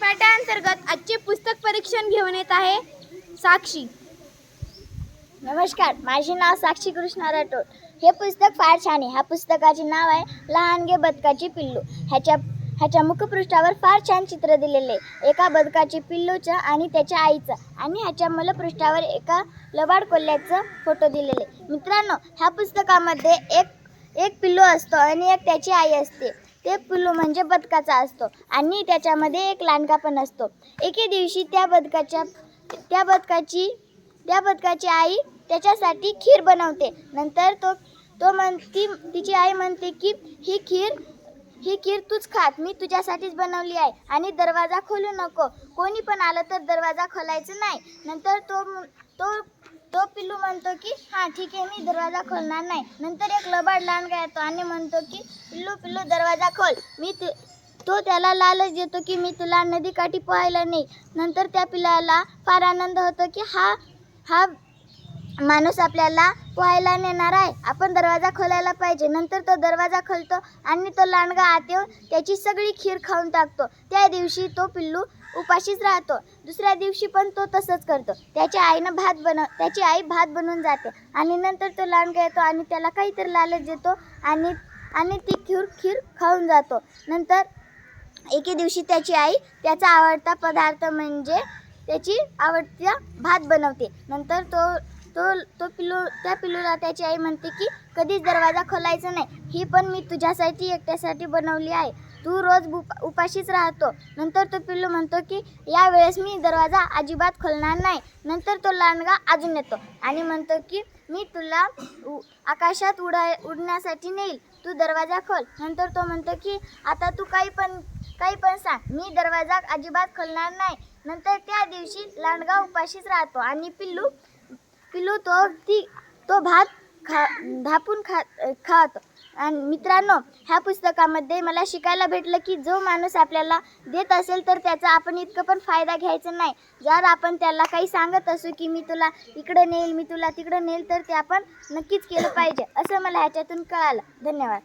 पाठांतर्गत आजचे पुस्तक परीक्षण घेऊन येत आहे साक्षी. नमस्कार माझे नाव साक्षी कृष्णा राठोड. हे पुस्तक फार छान आहे. ह्या पुस्तकाचे नाव आहे लहानगे बदकाची पिल्लू. ह्याच्या ह्याच्या मुखपृष्ठावर फार छान चित्र दिलेले आहे. एका बदकाचे पिल्लूचं आणि त्याच्या आईचं आणि ह्याच्या मलपृष्ठावर एका लबाड कोल्ह्याचं फोटो दिलेले मित्रांनो ह्या पुस्तकामध्ये एक एक पिल्लू असतो आणि एक त्याची आई असते. ते पिल्लू म्हणजे बदकाचा असतो. आणि त्याच्यामध्ये एक लांडगा पण असतो. एके दिवशी त्या बदकाच्या त्या बदकाची त्या बदकाची आई त्याच्यासाठी खीर बनवते. नंतर तो तो म्हण ती तिची आई म्हणते की ही खीर ही खीर तूच खात. मी तुझ्यासाठीच बनवली आहे. आणि दरवाजा खोलू नको. कोणी पण आलं तर दरवाजा खोलायचं नाही. नंतर तो तो तो पिल्लू म्हणतो की हां ठीक आहे मी दरवाजा खोलणार नाही. नंतर एक लबाड लांडगा येतो आणि म्हणतो की पिल्लू पिल्लू दरवाजा खोल. मी तु तो त्याला लालच देतो की मी तुला नदीकाठी पोहायला नाही नंतर त्या पिल्लाला फार आनंद होतो की हा हा माणूस आपल्याला पोहायला नेणार आहे. आपण दरवाजा खोलायला पाहिजे. नंतर तो दरवाजा खोलतो आणि तो लांडगा आत येऊन त्याची सगळी खीर खाऊन टाकतो. त्या दिवशी तो पिल्लू उपाशीच राहतो. दुसऱ्या दिवशी पण तो तसंच करतो. त्याच्या आईनं भात बनव त्याची आई भात बनवून जाते. आणि नंतर तो लांडगा येतो आणि त्याला काहीतरी लालच देतो आणि आणि ती खीर खीर खाऊन जातो. नंतर एके दिवशी त्याची आई त्याचा आवडता पदार्थ म्हणजे त्याची आवडत्या भात बनवते. नंतर तो तो तो पिल्लू त्या पिल्लूला त्याची आई म्हणते की कधीच दरवाजा खोलायचा नाही. ही पण मी तुझ्यासाठी एकट्यासाठी बनवली आहे. तू रोज उप उपाशीच राहतो. नंतर तो पिल्लू म्हणतो की यावेळेस मी दरवाजा अजिबात खोलणार नाही. नंतर तो लांडगा अजून येतो आणि म्हणतो की मी तुला उ- आकाशात उडाय उडण्यासाठी नेईल. तू दरवाजा खोल. नंतर तो म्हणतो की आता तू काही पण काही पण सांग. मी दरवाजा अजिबात खोलणार नाही. नंतर त्या दिवशी लांडगा उपाशीच राहतो आणि पिल्लू पिल्लू तो ती तो भात खा धापून खा खातो. आणि मित्रांनो ह्या पुस्तकामध्ये मला शिकायला भेटलं की जो माणूस आपल्याला देत असेल तर त्याचा आपण इतकं पण फायदा घ्यायचा नाही. जर आपण त्याला काही सांगत असू की मी तुला इकडं नेईल मी तुला तिकडं नेईल तर ते आपण नक्कीच केलं पाहिजे. असं मला ह्याच्यातून कळालं. धन्यवाद.